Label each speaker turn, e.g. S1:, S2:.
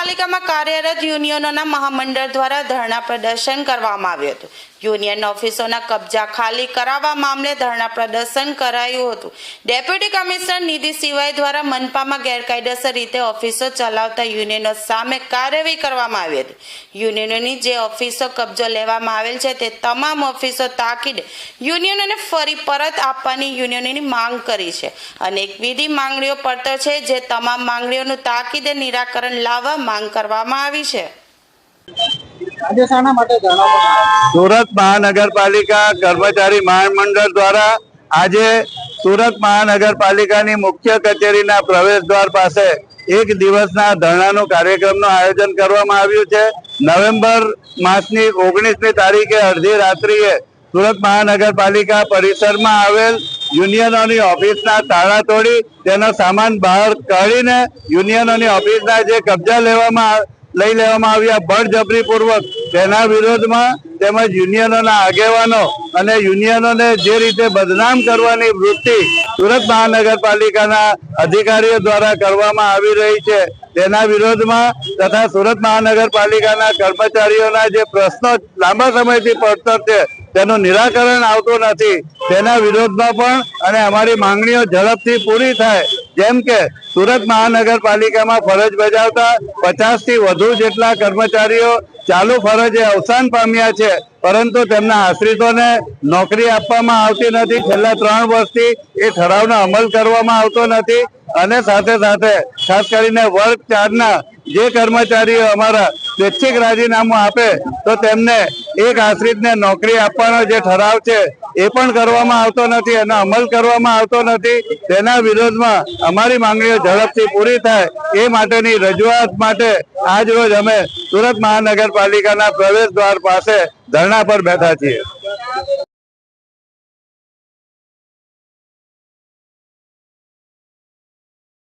S1: ભારત યુનિયનોના મહામંડળ દ્વારા ધરણા પ્રદર્શન કરવામાં આવ્યું હતું. યુનિયન ઓફિસોના કબજા ખાલી કરાવવા મામલે ધરણા પ્રદર્શન કરાયું હતું. ડેપ્યુટી કમિશનર નિધિ સિવાય દ્વારા મનપામાં ગેરકાયદેસર રીતે ઓફિસો ચલાવતા યુનિયનો સામે કાર્યવાહી કરવામાં આવી હતી. યુનિયનોની જે ઓફિસો કબજો લેવામાં આવેલ છે તે તમામ ઓફિસો તાકીદ યુનિયનોને ફરી પરત આપવાની યુનિયનોની માંગ કરી છે. અને એક વિધિ માંગણીઓ પડતર છે જે તમામ માંગણીઓનું તાકીદે નિરાકરણ લાવવા માંગ કરવામાં આવી છે.
S2: સુરત મહાનગરપાલિકા કર્મચારી મહામંડળ દ્વારા આજે સુરત મહાનગરપાલિકાની મુખ્ય કચેરીના પ્રવેશ દ્વાર પાસે એક દિવસના ધરણાનું કાર્યક્રમનું આયોજન કરવામાં આવ્યું છે. નવેમ્બર માસની ઓગણીસમી તારીખે અડધી રાત્રિએ સુરત મહાનગરપાલિકા પરિસરમાં આવેલ યુનિયનોની ઓફિસના તાળા તોડી તેનો સામાન બહાર કાઢીને યુનિયનોની ઓફિસના જે કબજા લેવામાં લઈ લેવામાં આવ્યા બળજબરીપૂર્વક તેના વિરોધમાં તેમજ યુનિયનોના આગેવાનો અને યુનિયનોને જે રીતે બદનામ કરવાની વૃત્તિ સુરત મહાનગરપાલિકાના અધિકારીઓ દ્વારા કરવામાં આવી રહી છે, તેના વિરોધમાં તથા સુરત મહાનગરપાલિકાના કર્મચારીઓના જે પ્રશ્નો લાંબા સમયથી પડતર છે, તેનું નિરાકરણ આવતું નથી. તેના વિરોધમાં પણ અને અમારી માંગણીઓ ઝડપથી પૂરી થાય, જેમ કે સુરત મહાનગરપાલિકામાં ફરજ બજાવતા પચાસથી વધુ જેટલા કર્મચારીઓ ચાલુ ફરજે અવસાન પામ્યા છે, પરંતુ તેમના આશ્રિતોને નોકરી આપવામાં આવતી નથી. છેલ્લા ત્રણ વર્ષથી એ ઠરાવનો અમલ કરવામાં આવતો નથી અને સાથે સાથે ખાસ કરીને વર્ગ ચારના જે કર્મચારીઓ અમારા સ્વૈચ્છિક રાજીનામું આપે, તો તેમને એક આશ્રિતને નોકરી આપવાનો જે ઠરાવ છે એ પણ કરવામાં આવતો નથી એનો અમલ કરવામાં આવતો નથી. તેના વિરોધમાં અમારી માંગણીઓ ઝડપથી પૂરી થાય. એ માટેની રજૂઆત માટે આજ રોજ અમે સુરત મહાનગરપાલિકાના પ્રવેશ દ્વાર પાસે ધરણા પર બેઠા છીએ.